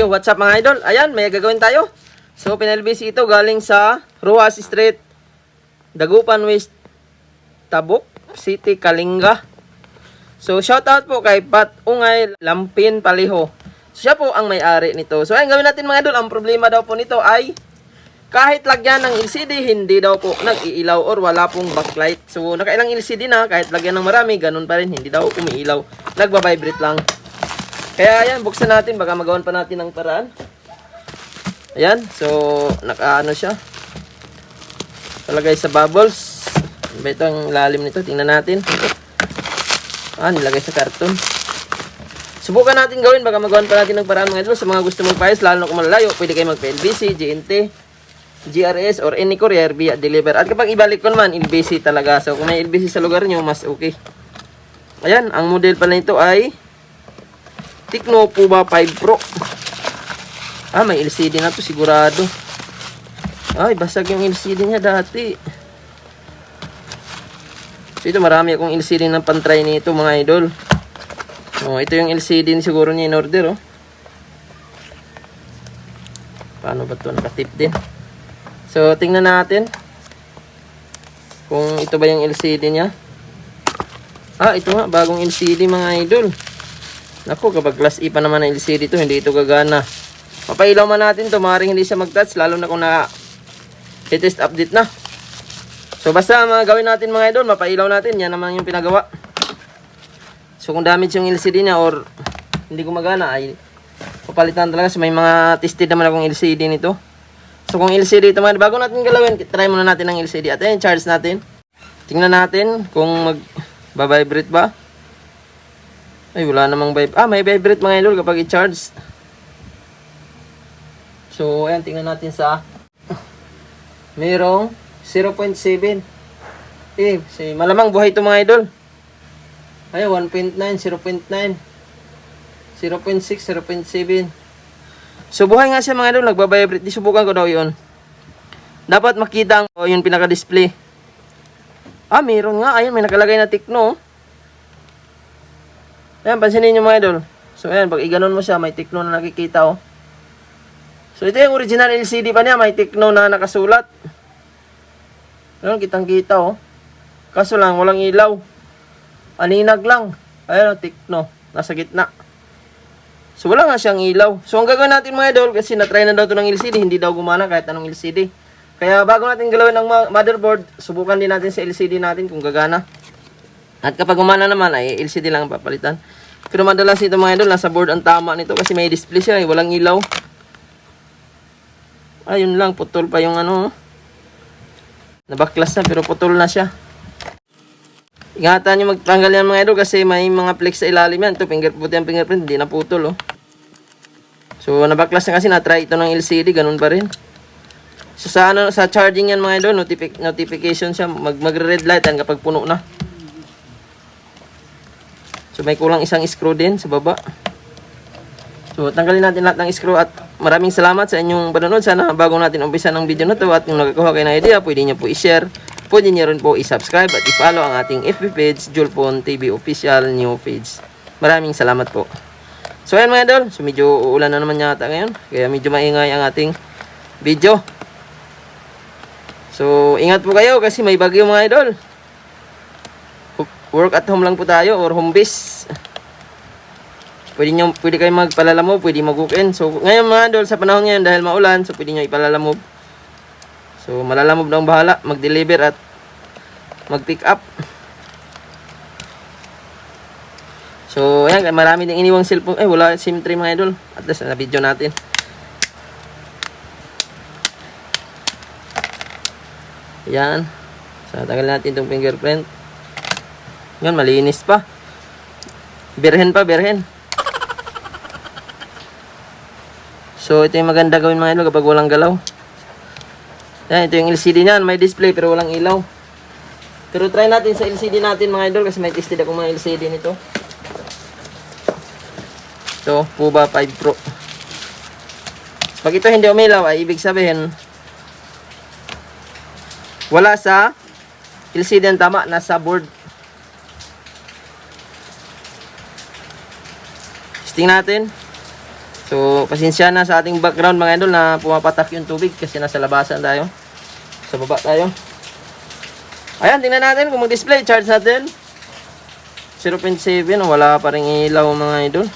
Yo, what's up mga idol? Ayan, may gagawin tayo. So, pinalbisi ito galing sa Ruas Street, Dagupan West, Tabuk City, Kalinga. So, shoutout po kay Pat Ungay Lampin Paliho. So, siya po ang may-ari nito. So, ayan, gawin natin mga idol. Ang problema daw po nito ay kahit lagyan ng LCD, hindi daw po nag-iilaw or wala pong backlight. So, nakailang LCD na, kahit lagyan ng marami, ganun pa rin, hindi daw umiilaw. Nagbabibrate lang. Kaya ayan, buksan natin, baka magawan pa natin ng paraan. Ayan, so, nakaano siya. Talagay sa bubbles. Ito ang lalim nito? Tingnan natin. Ah, nilagay sa karton. Subukan natin gawin, baka magawan pa natin ng paraan mga idol. Sa mga gusto mong paayos, lalo na kung malalayo, pwede kayo mag-PLBC, GNT, GRS, or any courier via deliver. At kapag ibalik ko naman, LBC talaga. So, kung may LBC sa lugar nyo, mas okay. Ayan, ang model pala nito ay Tecno Puba 5 Pro. Ah, may LCD na to sigurado. Ay, basag yung LCD niya dati. So, ito marami akong LCD ng pantry nito mga idol. Oh, ito yung LCD siguro niya in order, oh. Paano ba to Nakatip din. So, tingnan natin. Kung ito ba yung LCD niya. Ah, ito nga. Bagong LCD mga idol. Naku, kapag class E pa naman ang LCD to, hindi ito gagana. Papailaw man natin to, maaaring hindi siya mag-touch, lalo na kung na latest update na. So basta mga gawin natin mga idol, mapailaw natin, yan naman yung pinagawa. So kung damage yung LCD niya or hindi gumagana ay papalitan talaga. So may mga tested naman akong LCD nito. So kung LCD ito mga bago natin galawin, try muna natin ang LCD. At ayun, charge natin. Tingnan natin kung mag vibrate ba. Ay, wala namang vibrate. Ah, may vibrate mga idol kapag i-charge. So, ayan, tingnan natin sa Merong 0.7. Eh, si malamang buhay ito mga idol. Ay, 1.9, 0.9. 0.6, 0.7. So, buhay nga siya mga idol, nagbabibrate. Di subukan ko daw yun. Dapat makita ang oh, yung pinaka-display. Ah, meron nga. Ayun, may nakalagay na Tecno. Ayan, pansinin nyo mga idol. So, ayan, pag iganon mo siya, may Tecno na nakikita, oh. So, ito yung original LCD pa niya. May Tecno na nakasulat. Ayan, kitang-kita, oh. Kaso lang, walang ilaw. Aninag lang. Ayan, oh, Tecno. Nasa gitna. So, wala nga siyang ilaw. So, ang gagawin natin mga idol, kasi na-try na daw ito ng LCD, hindi daw gumana kahit anong LCD. Kaya bago natin galawin ang motherboard, subukan din natin sa LCD natin kung gagana. At kapag gumana naman, ay LCD lang ang papalitan. Pero madalas ito mga idol, nasa board ang tama nito kasi may display siya, eh, walang ilaw. Ayun lang, putol pa yung ano. oh. Nabaklas na pero putol na siya. Ingatan nyo magtanggal yan mga idol kasi may mga flex sa ilalim yan. Ito, finger, puti ang fingerprint, hindi na putol oh. So, nabaklas na kasi na-try ito ng LCD, ganun pa rin. So, sa, ano, sa charging yan mga idol, notific, notification siya, mag, magre-red light yan kapag puno na. So, may kulang isang screw din sa baba. So, tanggalin natin lahat ng screw at maraming salamat sa inyong panonood. Sana bago natin umpisa ng video na to at kung nagkakuha kayo ng idea, pwede nyo po i-share. Pwede nyo rin po i-subscribe at i-follow ang ating FB page, Julpon TV Official New Page. Maraming salamat po. So, ayan mga idol. So, medyo uulan na naman yata ngayon. Kaya medyo maingay ang ating video. So, ingat po kayo kasi may bagyo mga idol. Work at home lang po tayo or home base. Pwede nyo, pwede kayo magpalalamob, pwede mag-weekend. So, ngayon mga idol, sa panahon ngayon dahil maulan, so pwede nyo ipalalamob. So, malalamob na ang bahala, mag-deliver at mag-pick up. So, ayan, marami ding iniwang cellphone. Eh, wala SIM tray mga idol. At least, na video natin. Yan. So, tagal natin itong fingerprint. Yan, malinis pa. Birhen pa, birhen. So, ito yung maganda gawin mga idol kapag walang galaw. Yan, ito yung LCD niyan. May display pero walang ilaw. Pero try natin sa LCD natin mga idol kasi may tested ako mga LCD nito. Ito, Puba 5 Pro. Pag ito hindi umilaw ay ibig sabihin wala sa LCD ang tama, nasa board. Testing natin. So, pasensya na sa ating background mga idol na pumapatak yung tubig kasi nasa labasan tayo. Sa baba tayo. Ayan, tingnan natin kung mag-display. Charge natin. 0.7. Wala pa rin ilaw mga idol.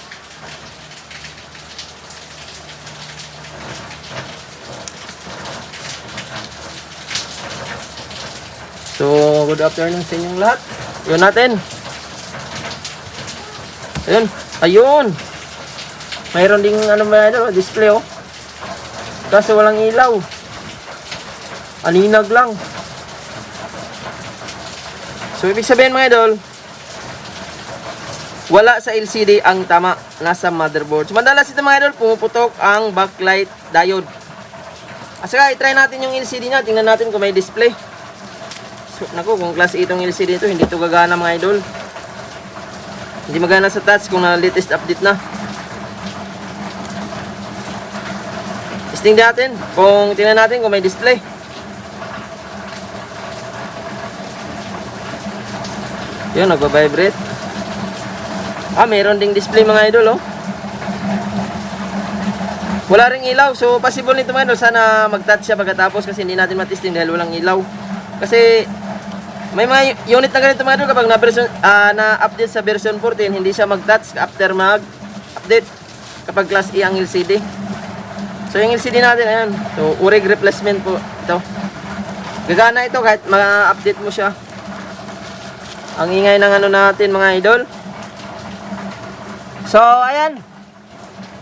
So, good afternoon sa inyong lahat. Yun natin. Ayun. Ayun. Mayroon ding ano ba idol, display oh. Kaso walang ilaw. Aninag lang. So, ibig sabihin mga idol, wala sa LCD ang tama. Nasa motherboard. So, madalas ito mga idol, pumuputok ang backlight diode. Asa i-try natin yung LCD niya. Tingnan natin kung may display. So, naku, kung class itong LCD ito, hindi ito gagana mga idol. Hindi magana sa touch kung na latest update na. Testing natin kung tingnan natin kung may display. Yun, nagpa-vibrate. Ah, meron ding display mga idol, oh. Wala ring ilaw. So, possible nito mga idol. Sana mag-touch siya pagkatapos kasi hindi natin matesting dahil walang ilaw. Kasi, may mga unit na ganito mga idol kapag na, version, ah, na-update sa version 14, hindi siya mag-touch after mag-update kapag class E ang LCD. So, yung LCD natin, ayan. So, urig replacement po ito. Gagana ito kahit ma-update mo siya. Ang ingay ng ano natin mga idol. So, ayan.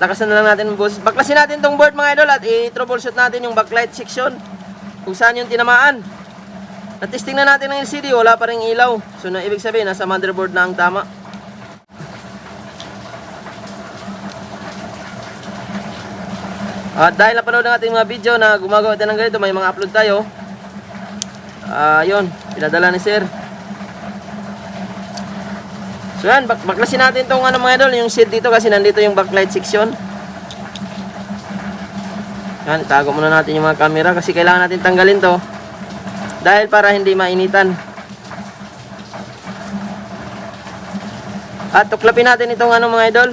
Lakasan na lang natin ang boses. Baklasin natin tong board mga idol at i-troubleshoot natin yung backlight section. Kung saan yung tinamaan. Natesting na natin ng LCD, wala pa rin ilaw. So, na ibig sabihin, nasa motherboard na ang tama. At dahil napanood ng ating mga video na gumagawa tayo ng ganito, may mga upload tayo. Ah, yun, pinadala ni sir. So yan, bak baklasin natin tong ano mga idol, yung seat dito kasi nandito yung backlight section. Yan, itago muna natin yung mga camera kasi kailangan natin tanggalin to. Dahil para hindi mainitan. At tuklapin natin itong ano mga idol.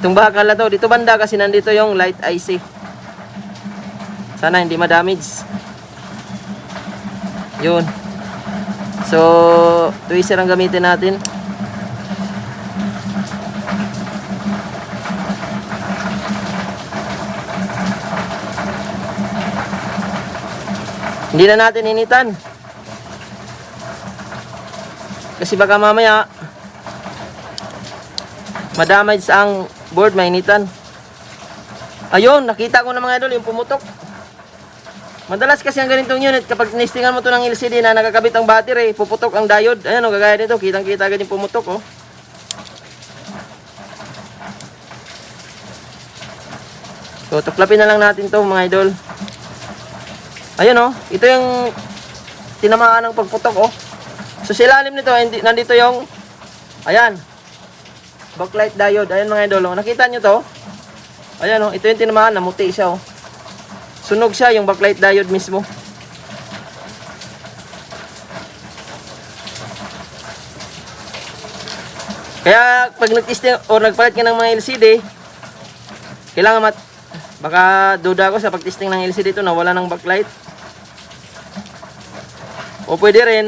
Itong na to, dito banda kasi nandito yung light IC. Sana hindi ma-damage. Yun. So, tweezer ang gamitin natin. Hindi na natin initan. Kasi baka mamaya madamage ang board mainitan. Ayun, nakita ko na mga idol yung pumutok. Madalas kasi ang ganitong unit, kapag tinistingan mo to ng LCD na nakakabit ang battery, puputok ang diode. Ayan o, gagaya nito, kitang-kita agad yung pumutok oh. So, tuklapin na lang natin to mga idol. Ayun oh, ito yung tinamaan ng pagputok oh. So, sa ilalim nito, nandito yung, ayan, backlight diode. Ayan mga idol, oh. nakita nyo to? Ayan oh, ito yung tinamaan, namuti siya oh. Sunog siya yung backlight diode mismo. Kaya pag nag-testing o nagpalit ka ng mga LCD, kailangan mat baka duda ako sa pag-testing ng LCD ito na wala ng backlight. O pwede rin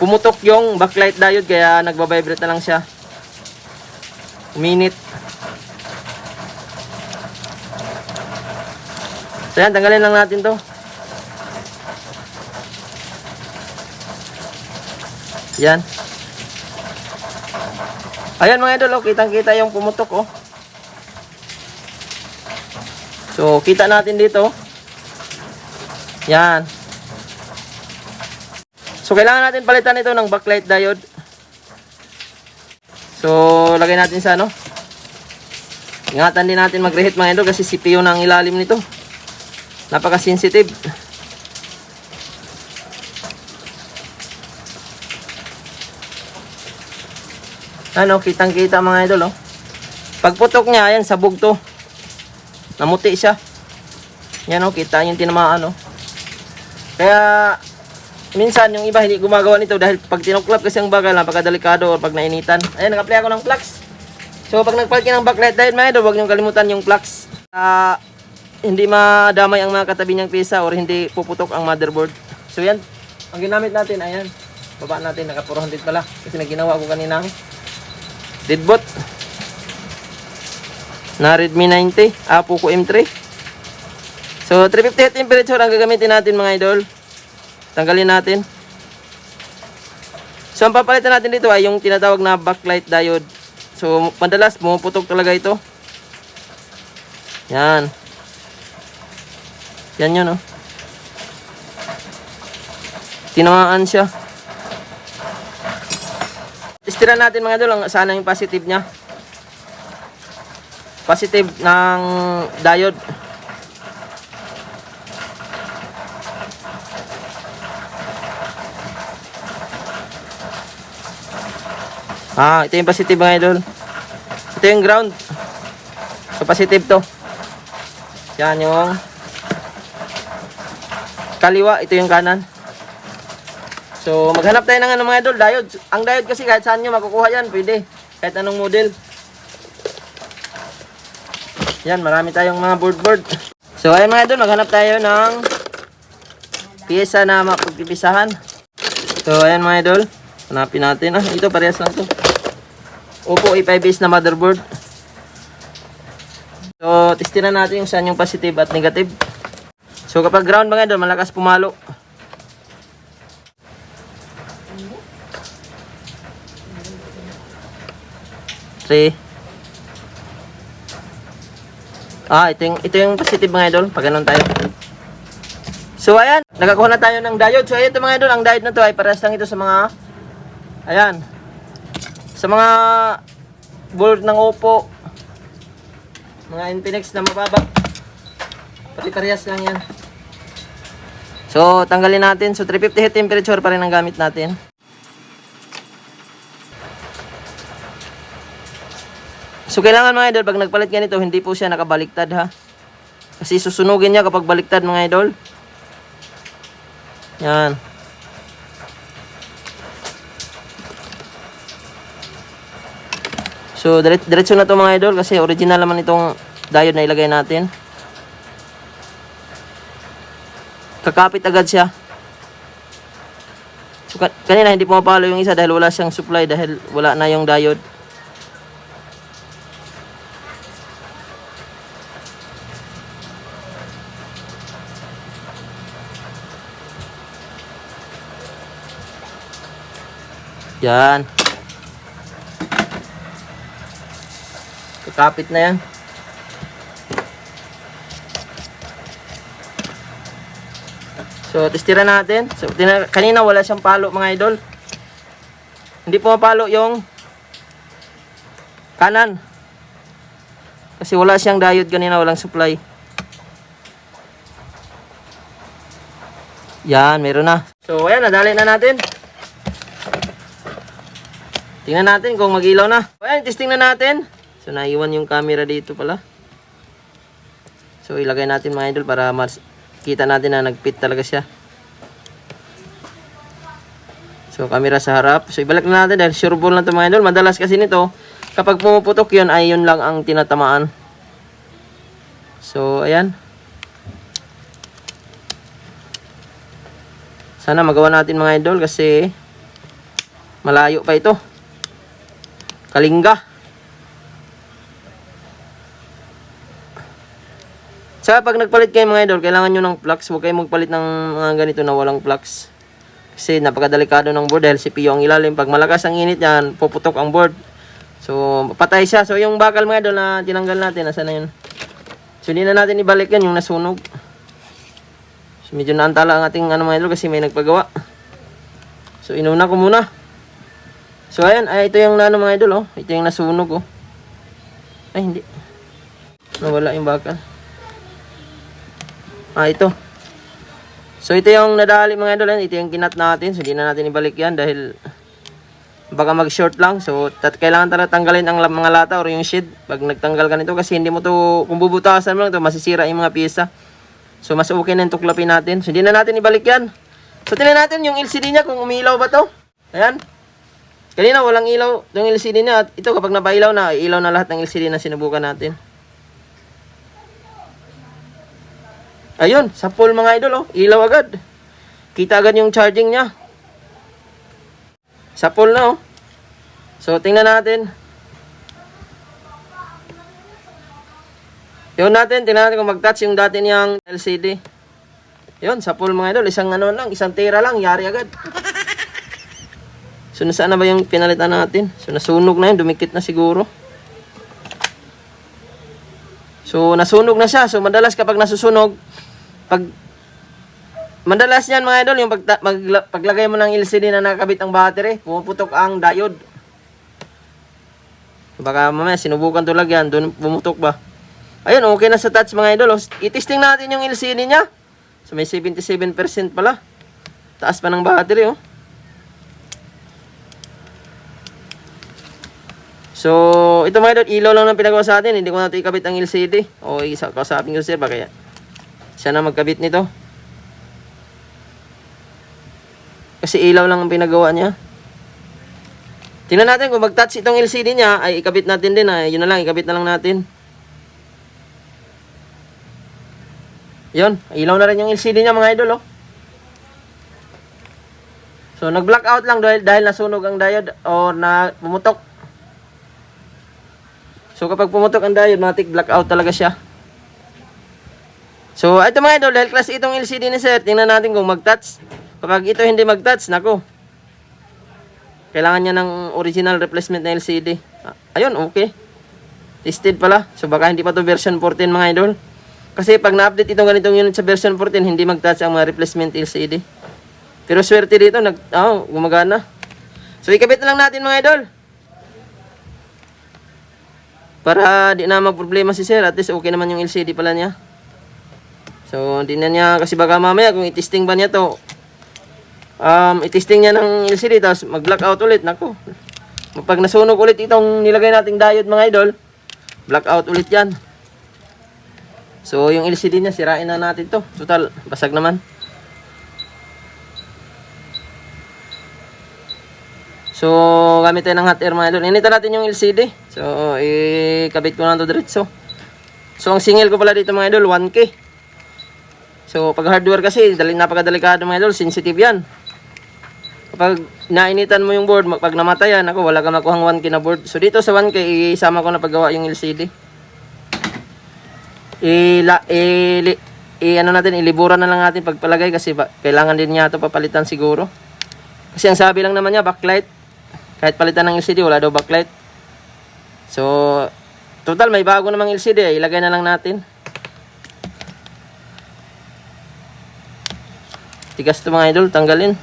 pumutok yung backlight diode kaya nagbabibrate na lang siya. Minute. So yan, tanggalin lang natin to. Yan. Ayan mga idol, oh, kitang-kita yung pumutok, oh. So, kita natin dito. Yan. So, kailangan natin palitan ito ng backlight diode. So, lagay natin sa ano. Ingatan din natin mag-reheat mga idol kasi CPU ang ilalim nito. Napaka-sensitive. Ano, kitang-kita mga idol, oh. Pagputok niya, ayan, sabog to. Namuti siya. Yan, oh, kita yung tinamaan, oh. Kaya, minsan, yung iba hindi gumagawa nito dahil pag tinuklap kasi ang bagal, napakadelikado or pag nainitan. Ayan, nag-apply ako ng flux. So pag nagpalit ka ng backlight diode mga idol, huwag niyong kalimutan yung flux. Ah, hindi madamay ang mga katabi niyang pisa or hindi puputok ang motherboard. So yan, ang ginamit natin, ayan. Baba natin, naka 400 pala. Kasi naginawa ko kanina ang deadbot. Na Redmi 90, ah, Poco M3. So 350 temperature ang gagamitin natin mga idol. Tanggalin natin. So ang papalitan natin dito ay yung tinatawag na backlight diode. So madalas pumuputok talaga ito. Yan. Yan yun oh. Tinamaan siya. Testiran natin mga idol ang sana yung positive niya. Positive ng diode. Ah, ito yung positive mga idol. Ito yung ground. So positive to. Yan yung kaliwa, ito yung kanan. So maghanap tayo ng ano mga idol, diode. Ang diode kasi kahit saan nyo makukuha yan, pwede. Kahit anong model. Yan, marami tayong mga board board. So ayun mga idol, maghanap tayo ng pyesa na mapagpipisahan. So ayan mga idol, hanapin natin. Ah, ito parehas lang to. Oppo A5S na motherboard. So, testiran natin yung saan yung positive at negative. So, kapag ground mga idol, malakas pumalo. Three. Ah, ito yung, ito yung positive mga idol. Pag ganun tayo. So, ayan. Nakakuha na tayo ng diode. So, ayan ito mga idol. Ang diode na to ay parehas lang ito sa mga ayan. Sa mga board ng Oppo, mga Infinix na mababa. Pati parehas lang yan. So, tanggalin natin. So, 350 heat temperature pa rin ang gamit natin. So, kailangan mga idol, pag nagpalit ganito, hindi po siya nakabaliktad ha. Kasi susunugin niya kapag baliktad mga idol. Yan. So, dire- diretso na to mga idol kasi original naman itong diode na ilagay natin. Kakapit agad siya. So, ka- kanina hindi pumapalo yung isa dahil wala siyang supply dahil wala na yung diode. Yan. Kakapit na yan. So, testira natin. So, kanina wala siyang palo mga idol. Hindi pumapalo yung kanan. Kasi wala siyang diode kanina, walang supply. Yan, meron na. So, ayan, nadali na natin. Tingnan natin kung mag-ilaw na. Ayan, testing na natin. So, naiwan yung camera dito pala. So, ilagay natin mga idol para mas kita natin na nag-fit talaga siya. So, camera sa harap. So, ibalik na natin dahil sure ball na ito mga idol. Madalas kasi nito, kapag pumuputok yun, ay yun lang ang tinatamaan. So, ayan. Sana magawa natin mga idol kasi malayo pa ito. Kalingga. Sa pag nagpalit kayo mga idol, kailangan nyo ng flux. Huwag kayong magpalit ng mga ganito na walang flux. Kasi napakadelikado ng board dahil CPU ang ilalim. Pag malakas ang init yan, puputok ang board. So, patay siya. So, yung bakal mga idol na tinanggal natin, nasa na yun? So, hindi na natin ibalik yan, yung nasunog. So, medyo naantala ang ating ano mga idol kasi may nagpagawa. So, inuna ko muna. So, ayan. Ay, ito yung ano mga idol, oh. Ito yung nasunog, oh. Ay, hindi. Nawala yung bakal. Ah, ito. So, ito yung nadali mga idol. Ito yung kinat natin. So, hindi na natin ibalik yan dahil baka mag-short lang. So, tat kailangan talaga tanggalin ang mga lata or yung sheet pag nagtanggal ka nito kasi hindi mo to, kung bubutasan mo lang to, masisira yung mga pyesa. So, mas okay na yung tuklapin natin. So, hindi na natin ibalik yan. So, tingnan natin yung LCD niya kung umilaw ba to. Ayan. Kanina walang ilaw yung LCD niya at ito kapag napailaw na, ilaw na lahat ng LCD na sinubukan natin. Ayun, sa full mga idol oh, ilaw agad. Kita agad yung charging niya. Sa full na oh. So tingnan natin. Yun natin, tingnan natin kung mag-touch yung dati niyang LCD. Yun, sa full mga idol, isang ano lang, isang tera lang, yari agad. So, nasaan na ba yung pinalitan natin? So, nasunog na yun. Dumikit na siguro. So, nasunog na siya. So, madalas kapag nasusunog, pag Madalas yan mga idol, yung pag, mag, paglagay mo ng LCD na nakakabit ang battery, pumuputok ang diode. Baka mamaya sinubukan to lagyan, doon pumutok ba? Ayun, okay na sa touch mga idol. oh. I-testing natin yung LCD niya. So may 77% pala. Taas pa ng battery oh. So, ito mga idol, ilaw lang ang pinagawa sa atin. Hindi ko natin ikabit ang LCD. O, isa kasapin ko siya. Baka siya na magkabit nito. Kasi ilaw lang ang pinagawa niya. Tingnan natin kung mag-touch itong LCD niya, ay ikabit natin din. Ay, yun na lang, ikabit na lang natin. Yun, ilaw na rin yung LCD niya mga idol, oh. So, nag-blackout lang dahil, dahil nasunog ang diode o na pumutok. So, kapag pumutok ang diode, matik blackout talaga siya. So, ito mga idol, dahil class itong LCD ni sir, tingnan natin kung mag-touch. Kapag ito hindi mag-touch, nako. Kailangan niya ng original replacement na LCD. Ah, Ayun, okay. Tested pala. So, baka hindi pa to version 14 mga idol. Kasi pag na-update itong ganitong unit sa version 14, hindi mag-touch ang mga replacement LCD. Pero swerte dito, nag, oh, gumagana. So, ikabit na lang natin mga idol. Para di na mag-problema si sir. At least okay naman yung LCD pala niya. So, hindi na niya, kasi baka mamaya kung itesting ba niya to, um, itesting niya ng LCD, tapos mag-blackout ulit, nako. Pag nasunog ulit itong nilagay nating diode mga idol, blackout ulit yan. So, yung LCD niya, sirain na natin to. Total, basag naman. So, gamit tayo ng hot air mga idol. Initan natin yung LCD. So, ikabit ko na to diretso. So, ang singil ko pala dito mga idol, 1K. So, pag hardware kasi, dali, napakadelikado mga idol, sensitive yan. Kapag nainitan mo yung board, pag namatayan, ako, wala ka makuhang 1K na board. So, dito sa 1K, isama ko na paggawa yung LCD. I, la, i, ano natin, iliburan na lang natin pagpalagay kasi ba, kailangan din niya ito papalitan siguro. Kasi ang sabi lang naman niya, backlight. Kahit palitan ng LCD, wala daw backlight. So, total, may bago namang LCD, ilagay na lang natin. Tigas to mga idol, tanggalin.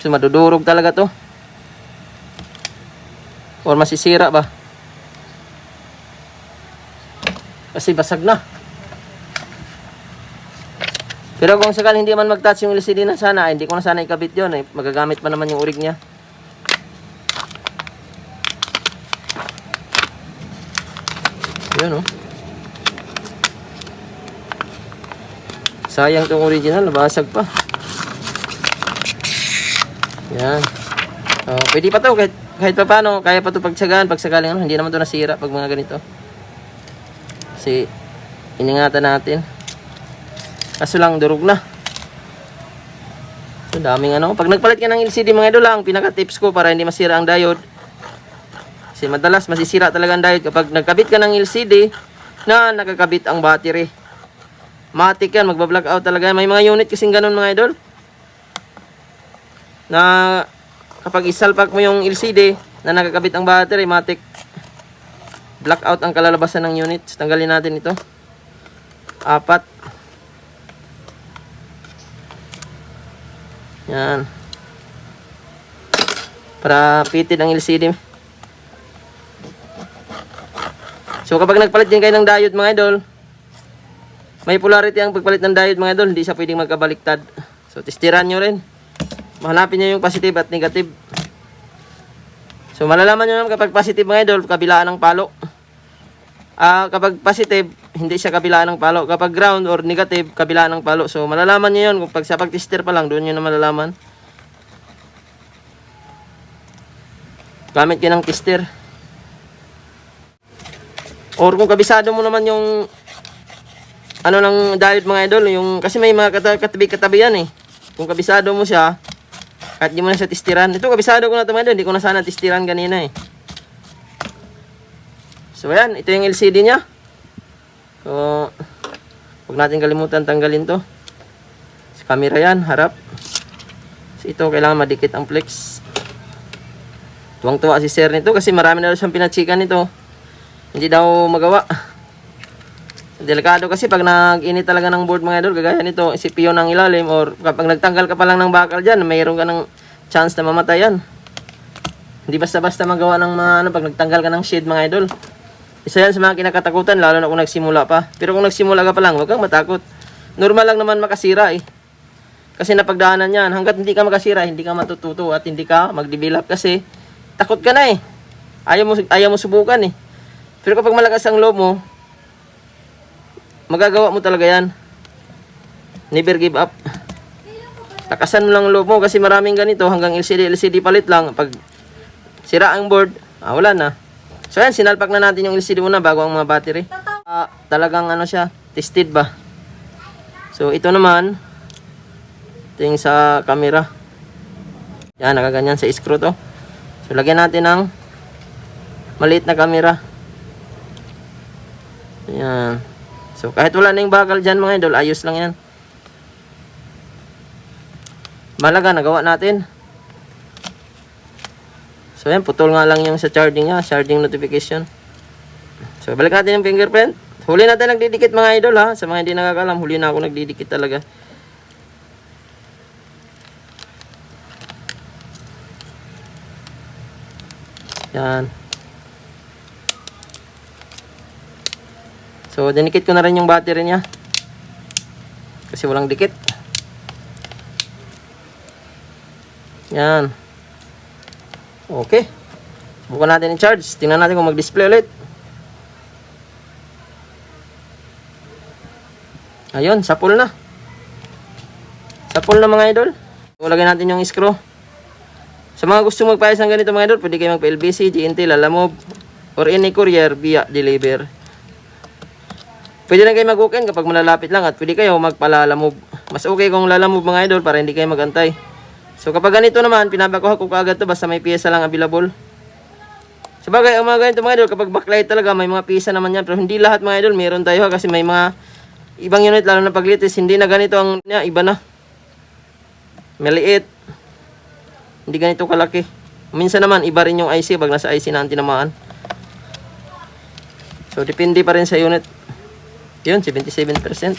Kasi madudurog talaga to. Or masisira ba? Kasi basag na. Pero kung sakali hindi man mag-touch yung LCD na sana, hindi ko na sana ikabit yun. Eh. Magagamit pa naman yung urig niya. Yun oh. Sayang tong original, nabasag pa. Yan. Oh, pwede pa to kahit, kahit pa paano, kaya pa to pagsagaan, pagsagaling ano, hindi naman to nasira pag mga ganito. Kasi iningatan natin. Kaso lang durog na. So, daming ano. Pag nagpalit ka ng LCD mga idol lang, pinaka-tips ko para hindi masira ang diode. Kasi madalas masisira talaga ang diode kapag nagkabit ka ng LCD na nakakabit ang battery. Matik yan, magba-blackout talaga. May mga unit kasing ganun mga idol. Na kapag isalpak mo yung LCD na nakakabit ang battery, matik blackout ang kalalabasan ng unit. Tanggalin natin ito. Apat. Yan. Para pitid ang LCD. So kapag nagpalit din kayo ng diode mga idol, may polarity ang pagpalit ng diode mga idol, hindi siya pwedeng magkabaliktad. So testiran nyo rin. Mahanapin nyo yung positive at negative. So malalaman nyo naman kapag positive mga idol, kabilaan ng palo. Ah, kapag positive, hindi siya kabilaan ng palo. Kapag ground or negative, kabilaan ng palo. So malalaman nyo yun kung pag sa pag-tester pa lang, doon nyo na malalaman. Gamit ka ng tester. Or kung kabisado mo naman yung ano ng diet mga idol, yung kasi may mga kata- katabi-katabi yan eh. Kung kabisado mo siya, kahit di mo na siya tistiran. Ito kabisado ko na ito mga idol, hindi ko na sana tistiran kanina eh. So ayan, ito yung LCD niya. So, huwag natin kalimutan tanggalin to. Sa camera yan, harap. So, ito, kailangan madikit ang flex. Tuwang-tuwa si sir nito kasi marami na daw siyang pinachikan nito. Hindi daw magawa. Delikado kasi pag nag-init talaga ng board mga idol, kagaya nito, CPU ng ilalim or kapag nagtanggal ka pa lang ng bakal dyan, mayroon ka ng chance na mamatay yan. Hindi basta-basta magawa ng mga ano, pag nagtanggal ka ng shade mga idol. Isa yan sa mga kinakatakutan, lalo na kung nagsimula pa. Pero kung nagsimula ka pa lang, huwag kang matakot. Normal lang naman makasira eh. Kasi napagdaanan yan. Hanggat hindi ka makasira, hindi ka matututo at hindi ka mag-develop kasi takot ka na eh. Ayaw mo, ayaw mo subukan eh. Pero kapag malakas ang loob mo, magagawa mo talaga yan. Never give up. Takasan mo lang ang loob mo kasi maraming ganito hanggang LCD, LCD palit lang. Pag sira ang board, ah, wala na. So yan, sinalpak na natin yung LCD muna bago ang mga battery. Ah, talagang ano siya, tested ba? So ito naman, yung sa camera. Yan, nakaganyan sa screw to. So lagyan natin ng maliit na camera. Yan. So kahit wala na yung bakal dyan mga idol, ayos lang yan. Malaga, nagawa natin. So yan, putol nga lang yung sa charging niya, charging notification. So balik natin yung fingerprint. Huli natin nagdidikit mga idol ha. Sa mga hindi nakakalam, huli na ako nagdidikit talaga. Yan. So, dinikit ko na rin yung battery niya. Kasi walang dikit. Yan. Okay. Subukan natin i-charge. Tingnan natin kung mag-display ulit. Ayun, sapul na. Sapul na mga idol. Ulagay natin yung screw. Sa mga gusto magpayos ng ganito mga idol, pwede kayo magpa-LBC, GNT, Lalamove, or any courier via deliver. Pwede na kayo mag-walk-in kapag malalapit lang at pwede kayo magpalalamove. Mas okay kung lalamove mga idol para hindi kayo magantay. So kapag ganito naman, pinabakuha ko kaagad to basta may piyesa lang available. Sa bagay, ang mga ganito mga idol, kapag backlight talaga, may mga piyesa naman yan. Pero hindi lahat mga idol, meron tayo ha, kasi may mga ibang unit, lalo na paglitis, hindi na ganito ang niya, iba na. Maliit. Hindi ganito kalaki. Minsan naman, iba rin yung IC pag nasa IC na ang. So, depende pa rin sa unit. Yun, 77%.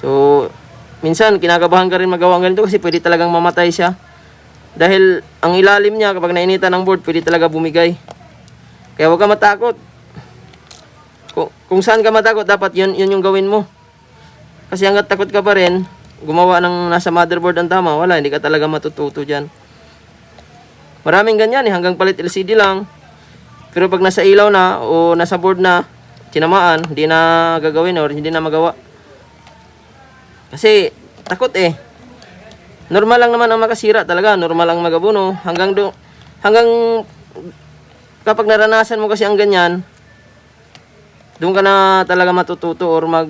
So, minsan, kinakabahan ka rin magawa ng ganito kasi pwede talagang mamatay siya. Dahil, ang ilalim niya, kapag nainitan ng board, pwede talaga bumigay. Kaya huwag ka matakot. Kung, kung saan ka matakot, dapat yun, yun yung gawin mo. Kasi hanggat takot ka pa rin, gumawa ng nasa motherboard ang tama, wala, hindi ka talaga matututo dyan. Maraming ganyan eh, hanggang palit LCD lang. Pero pag nasa ilaw na o nasa board na, tinamaan, hindi na gagawin or hindi na magawa. Kasi takot eh. Normal lang naman ang makasira talaga, normal ang magabuno. Hanggang do, hanggang kapag naranasan mo kasi ang ganyan, doon ka na talaga matututo or mag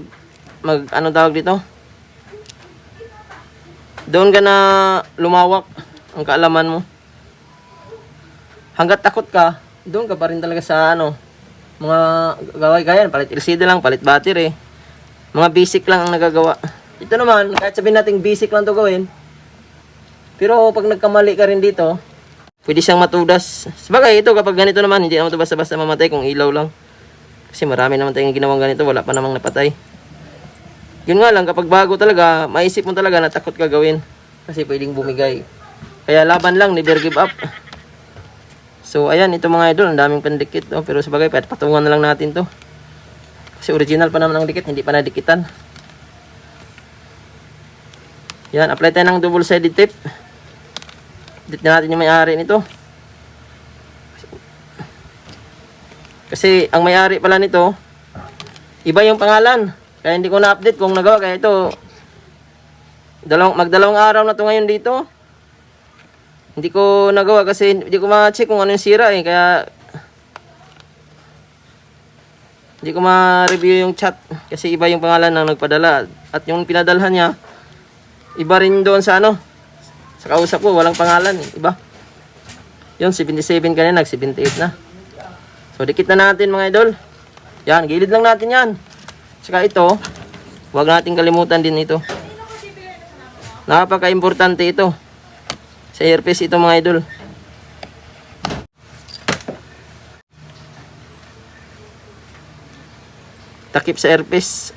mag ano tawag dito? Doon ka na lumawak ang kaalaman mo. Hanggat takot ka, doon ka pa rin talaga sa ano, mga gaway kaya, palit LCD lang, palit battery. Mga basic lang ang nagagawa. Ito naman, kahit sabihin natin basic lang to gawin, pero pag nagkamali ka rin dito, pwede siyang matudas. Sabagay, ito kapag ganito naman, hindi naman ito basta-basta mamatay kung ilaw lang. Kasi marami naman tayong ginawang ganito, wala pa namang napatay. Yun nga lang, kapag bago talaga, maisip mo talaga na takot ka gawin. Kasi pwedeng bumigay. Kaya laban lang, never give up. So, ayan, ito mga idol, ang daming pandikit. Oh, pero sabagay, pat patungan na lang natin to. Kasi original pa naman ang dikit, hindi pa nadikitan. Yan, apply tayo ng double-sided tape. Dito na natin yung may-ari nito. Kasi ang may-ari pala nito, iba yung pangalan. Kaya hindi ko na-update kung nagawa. Kaya ito, dalawang, magdalawang araw na to ngayon dito. Hindi ko nagawa kasi hindi ko ma-check kung ano yung sira eh. Kaya hindi ko ma-review yung chat kasi iba yung pangalan ng nagpadala at yung pinadalhan niya iba rin doon sa ano sa kausap ko walang pangalan eh. iba yun 77 kanina nag 78 na so dikit na natin mga idol yan gilid lang natin yan saka ito huwag natin kalimutan din ito napaka-importante ito sa earpiece ito mga idol takip sa airpiece.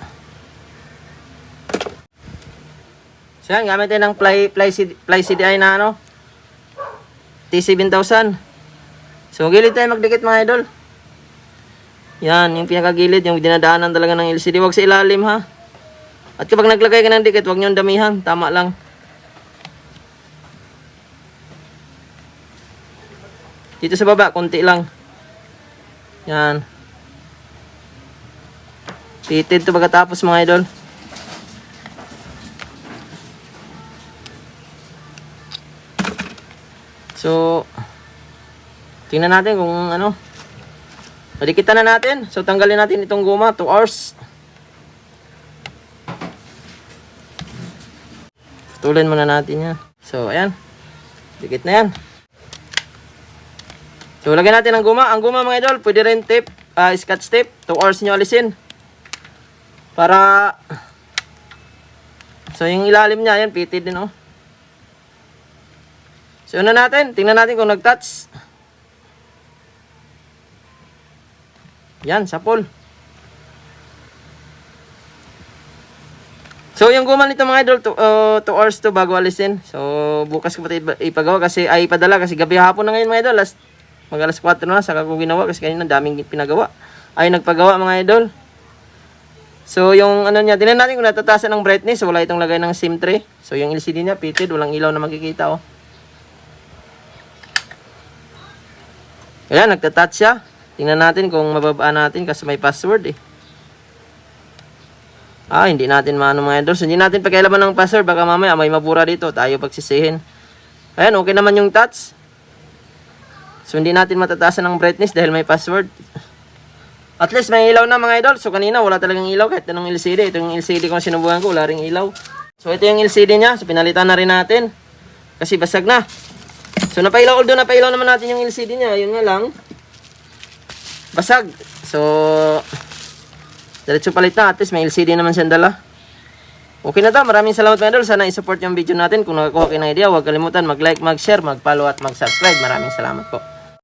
So yan, gamit tayo ng Fly, Fly, Fly CDI na ano, T7000. So gilid tayo magdikit mga idol. Yan, yung pinakagilid, yung dinadaanan talaga ng LCD. Huwag sa ilalim ha. At kapag naglagay ka ng dikit, huwag niyong damihan. Tama lang. Dito sa baba, konti lang. Yan. Fitted to pagkatapos mga idol. So, tingnan natin kung ano. Madikitan na natin. So, tanggalin natin itong guma. 2 hours. Tutulan muna natin yan. So, ayan. Dikit na yan. So, lagyan natin ang guma. Ang guma mga idol, pwede rin tape, ah, scotch tape. 2 hours nyo alisin. Para So yung ilalim niya yan pitted din oh. So una natin, tingnan natin kung nag-touch. Yan, sapol. So yung guman nito mga idol, 2 uh, hours to bago alisin. So bukas ko pa ipagawa kasi ay ipadala kasi gabi hapon na ngayon mga idol. Last mag alas 4 na saka ko ginawa kasi kanina daming pinagawa. Ay nagpagawa mga idol. So, yung ano niya, tingnan natin kung natatasan ng brightness. Wala itong lagay ng SIM tray. So, yung LCD niya, pitted. Walang ilaw na makikita, oh. Ayan, nagtatouch siya. Tingnan natin kung mababaan natin kasi may password, eh. Ah, hindi natin maano mga idol. So, hindi natin pakialaman ng password. Baka mamaya may mabura dito. Tayo pagsisihin. Ayan, okay naman yung touch. So, hindi natin matatasan ng brightness dahil may password. At least may ilaw na mga idol. So kanina wala talagang ilaw kahit anong LCD. Ito yung LCD kung sinubukan ko, wala ring ilaw. So ito yung LCD niya. So pinalitan na rin natin. Kasi basag na. So napailaw, although napailaw naman natin yung LCD niya. Yun nga lang. Basag. So diretso palit na. At least may LCD naman siyang dala. Okay na to. Maraming salamat mga idol. Sana i-support yung video natin. Kung nakakuha kayo ng idea, huwag kalimutan mag-like, mag-share, mag-follow at mag-subscribe. Maraming salamat po.